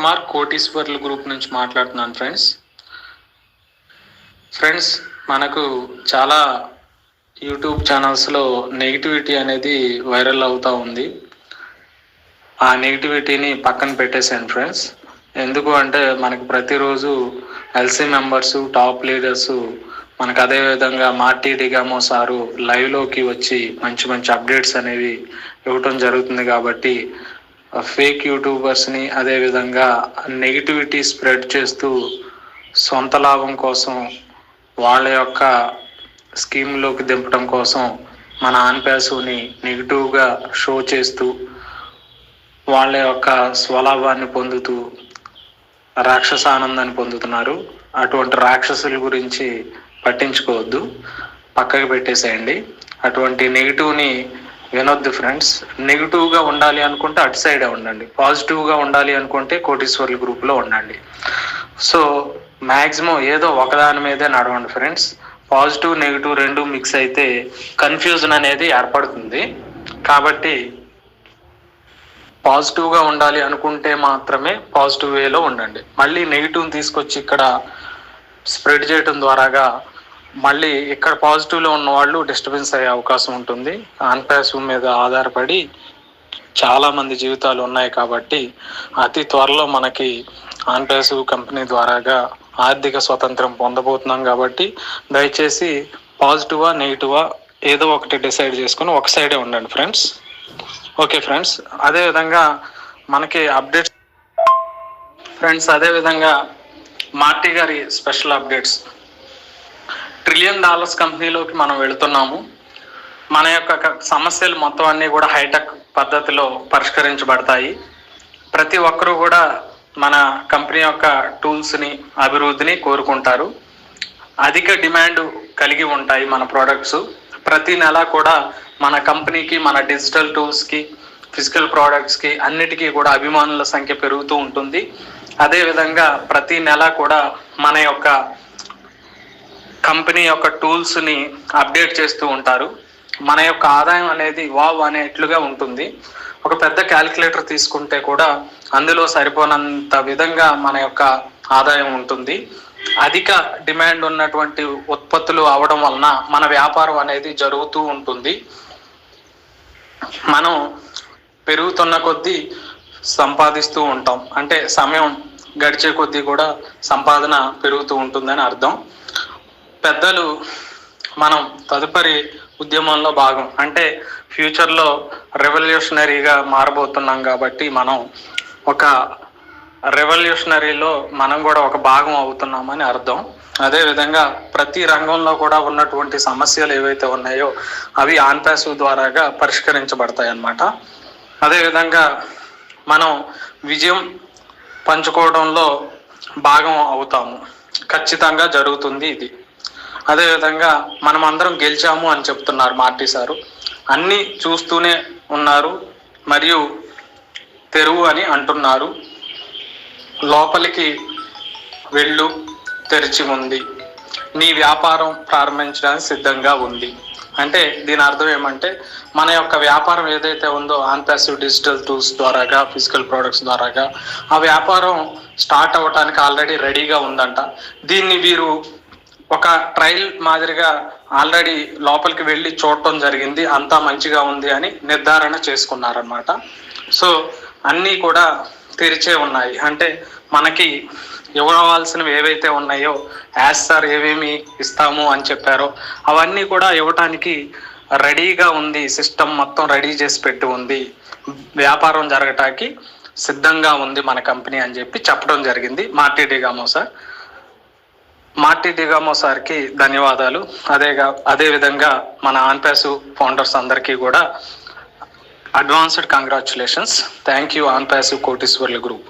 Kumar కోటీశ్వర్ల group నుంచి మాట్లాడుతున్నాను friends friends మనకు చాలా యూట్యూబ్ ఛానల్స్లో నెగిటివిటీ అనేది వైరల్ అవుతూ ఉంది. ఆ నెగిటివిటీని పక్కన పెట్టేశాను ఫ్రెండ్స్ ఎందుకు అంటే మనకు ప్రతిరోజు ఎల్సీ మెంబర్స్ టాప్ లీడర్స్ మనకు అదే విధంగా మార్టీ డిగామో సారు లైవ్లోకి వచ్చి మంచి మంచి అప్డేట్స్ అనేవి ఇవ్వటం జరుగుతుంది కాబట్టి ఫేక్ యూట్యూబర్స్ని అదేవిధంగా నెగిటివిటీ స్ప్రెడ్ చేస్తూ సొంత లాభం కోసం వాళ్ళ యొక్క స్కీమ్లోకి దింపడం కోసం మన ఆన్పాసుని నెగిటివ్గా షో చేస్తూ వాళ్ళ యొక్క స్వలాభాన్ని పొందుతూ రాక్షస ఆనందాన్ని పొందుతున్నారు. అటువంటి రాక్షసుల గురించి పట్టించుకోవద్దు. పక్కకు పెట్టేసేయండి. అటువంటి నెగిటివ్ని వినొద్దు ఫ్రెండ్స్. నెగిటివ్గా ఉండాలి అనుకుంటే అటు సైడే ఉండండి. పాజిటివ్గా ఉండాలి అనుకుంటే కోటీశ్వర్ల గ్రూప్లో ఉండండి. సో మ్యాక్సిమం ఏదో ఒకదాని మీదే నడవండి ఫ్రెండ్స్. పాజిటివ్ నెగిటివ్ రెండు మిక్స్ అయితే కన్ఫ్యూజన్ అనేది ఏర్పడుతుంది. కాబట్టి పాజిటివ్గా ఉండాలి అనుకుంటే మాత్రమే పాజిటివ్ వేలో ఉండండి. మళ్ళీ నెగిటివ్ తీసుకొచ్చి ఇక్కడ స్ప్రెడ్ చేయటం ద్వారాగా మళ్ళీ ఇక్కడ పాజిటివ్లో ఉన్న వాళ్ళు డిస్టర్బెన్స్ అయ్యే అవకాశం ఉంటుంది. అన్పాసివ్ మీద ఆధారపడి చాలా మంది జీవితాలు ఉన్నాయి కాబట్టి అతి త్వరలో మనకి ఆన్పాసివ్ కంపెనీ ద్వారాగా ఆర్థిక స్వతంత్రం పొందబోతున్నాం కాబట్టి దయచేసి పాజిటివా నెగిటివా ఏదో ఒకటి డిసైడ్ చేసుకుని ఒక సైడే ఉండండి ఫ్రెండ్స్ ఓకే ఫ్రెండ్స్ అదేవిధంగా మనకి అప్డేట్స్ ఫ్రెండ్స్ అదేవిధంగా మార్టీ గారి స్పెషల్ అప్డేట్స్ ట్రిలియన్ డాలర్స్ కంపెనీలోకి మనం వెళుతున్నాము. మన యొక్క సమస్యలు మొత్తం అన్నీ కూడా హైటెక్ పద్ధతిలో పరిష్కరించబడతాయి. ప్రతి ఒక్కరూ కూడా మన కంపెనీ యొక్క టూల్స్ని అభివృద్ధిని కోరుకుంటారు. అధిక డిమాండ్ కలిగి ఉంటాయి మన ప్రోడక్ట్స్. ప్రతి నెల కూడా మన కంపెనీకి మన డిజిటల్ టూల్స్కి ఫిజికల్ ప్రోడక్ట్స్కి అన్నిటికీ కూడా అభిమానుల సంఖ్య పెరుగుతూ ఉంటుంది. అదేవిధంగా ప్రతి నెల కూడా మన యొక్క కంపెనీ యొక్క టూల్స్ని అప్డేట్ చేస్తూ ఉంటారు. మన యొక్క ఆదాయం అనేది వావ్ అనేట్లుగా ఉంటుంది. ఒక పెద్ద క్యాలిక్యులేటర్ తీసుకుంటే కూడా అందులో సరిపోనంత విధంగా మన యొక్క ఆదాయం ఉంటుంది. అధిక డిమాండ్ ఉన్నటువంటి ఉత్పత్తులు అవడం వలన మన వ్యాపారం అనేది జరుగుతూ ఉంటుంది. మనం పెరుగుతున్న కొద్దీ సంపాదిస్తూ ఉంటాం. అంటే సమయం గడిచే కొద్దీ కూడా సంపాదన పెరుగుతూ ఉంటుందని అర్థం. పెద్దలు మనం తదుపరి ఉద్యమంలో భాగం. అంటే ఫ్యూచర్లో రెవల్యూషనరీగా మారబోతున్నాం కాబట్టి మనం ఒక రెవల్యూషనరీలో మనం కూడా ఒక భాగం అవుతున్నామని అర్థం. అదేవిధంగా ప్రతి రంగంలో కూడా ఉన్నటువంటి సమస్యలు ఏవైతే ఉన్నాయో అవి ఆన్పాసివ్ ద్వారాగా పరిష్కరించబడతాయి అన్నమాట. అదేవిధంగా మనం విజయం పంచుకోవడంలో భాగం అవుతాము. ఖచ్చితంగా జరుగుతుంది ఇది. అదేవిధంగా మనం అందరం గెలిచాము అని చెప్తున్నారు మార్టీ సారు. అన్నీ చూస్తూనే ఉన్నారు మరియు తెరువు అని అంటున్నారు. లోపలికి వెళ్ళు తెరిచి ఉంది. నీ వ్యాపారం ప్రారంభించడానికి సిద్ధంగా ఉంది. అంటే దీని అర్థం ఏమంటే మన యొక్క వ్యాపారం ఏదైతే ఉందో ఆన్పాసివ్ డిజిటల్ టూల్స్ ద్వారాగా ఫిజికల్ ప్రోడక్ట్స్ ద్వారాగా ఆ వ్యాపారం స్టార్ట్ అవ్వటానికి ఆల్రెడీ రెడీగా ఉందంట. దీన్ని వీరు ఒక ట్రయల్ మాదిరిగా ఆల్రెడీ లోపలికి వెళ్ళి చూడటం జరిగింది. అంతా మంచిగా ఉంది అని నిర్ధారణ చేసుకున్నారనమాట సో అన్నీ కూడా తెరిచే ఉన్నాయి. అంటే మనకి ఇవ్వవలసినవి ఏవైతే ఉన్నాయో యాజ్ సార్ ఏమేమి ఇస్తాము అని చెప్పారో అవన్నీ కూడా ఇవ్వటానికి రెడీగా ఉంది. సిస్టమ్ మొత్తం రెడీ చేసి పెట్టి ఉంది. వ్యాపారం జరగటానికి సిద్ధంగా ఉంది మన కంపెనీ అని చెప్పి చెప్పడం జరిగింది. మార్టీడీ గామో సార్. మార్టీ డిగామో సార్కి ధన్యవాదాలు. అదేగా అదేవిధంగా మన ఆన్పాసు ఫౌండర్స్ అందరికీ కూడా advanced congratulations. Thank you OnPassive కోటీశ్వర్ల group.